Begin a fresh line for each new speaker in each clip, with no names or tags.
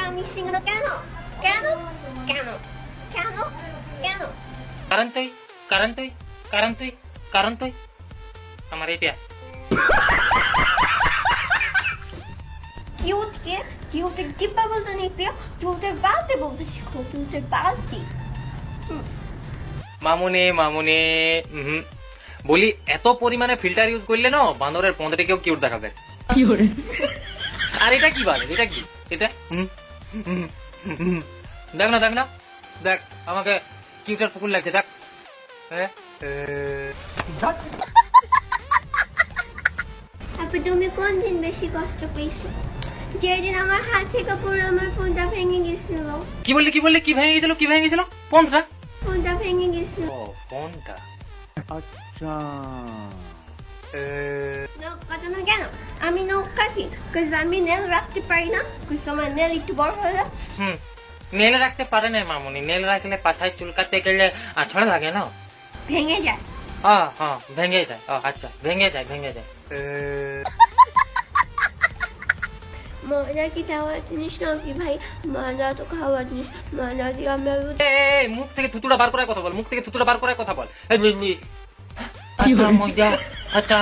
আমি সিঙ্গেল কেন কেন কেন কেন কেন
কারণ তুই কারণ তুই কারণ তুই কারণ তুই আমার এটা
কিউটকে কিউটের ডিব্বা বলতে নেই প্রিয় কিউটের বালতি বলতে শিখো কিউটের বালতি
মামুনি মামুনি উহুম। বলি এত পরিমাণে ফিল্টার ইউজ করলে না বান্দরের পনেরো কেউ কিউট দেখাবে আর এটা কি বলে? এটা কি? এটা। দেখ না দেখ না। দেখ আমাকে কিউটার পুকুর লাগছে দেখ। হ্যাঁ
আপু তুমি কোন দিন বেশি কষ্ট পেয়েছ? যেদিন আমার হাত থেকে পুরো আমার ফোনটা ভেঙে গেছিল।
কি বললি কি বললি? কি ভেঙে গেছিল? কি ভেঙে গেছিল? ফোনটা?
ফোনটা ভেঙে গেছিল।
ও ফোনটা।
কাটানো কেন আমি নখ কাটি কাজ আমি নেল রাখতে পারি না কাজ আমার নেল একটু বড় হয়ে যায়।
হুম নেল রাখতে পারে না মামুনি নেল রাখলে পাছায় চুলকাতে গেলে আঠড়া লাগে না।
ভেঙে যায়।
হ্যাঁ হ্যাঁ ভেঙে যায়। ও আচ্ছা ভেঙে যায় ভেঙে যায়।
ময়দা কি খাওয়ার জিনিস না কি ভাই? ময়দা তো খাওয়ার জিনিস ময়দা দিয়ে আমরা
মুখ থেকে থুতুটা বার কথা বল মুখ থেকে থুতুটা বার কথা বল। আচ্ছা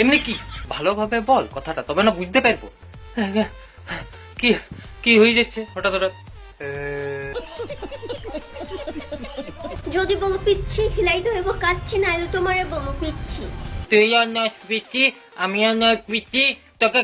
এমনি কি? ভালোভাবে বল কথাটা তবে না বুঝতে পারব। কি কি হয়ে যাচ্ছে হঠাৎ হঠাৎ?
যদি বলো পিচ্ছি খিলাই তো এবো কাচ্ছি না তোমারে বলো পিচ্ছি।
তুই অন্য পিচ্ছি আমি অন্য পিচ্ছি তোকে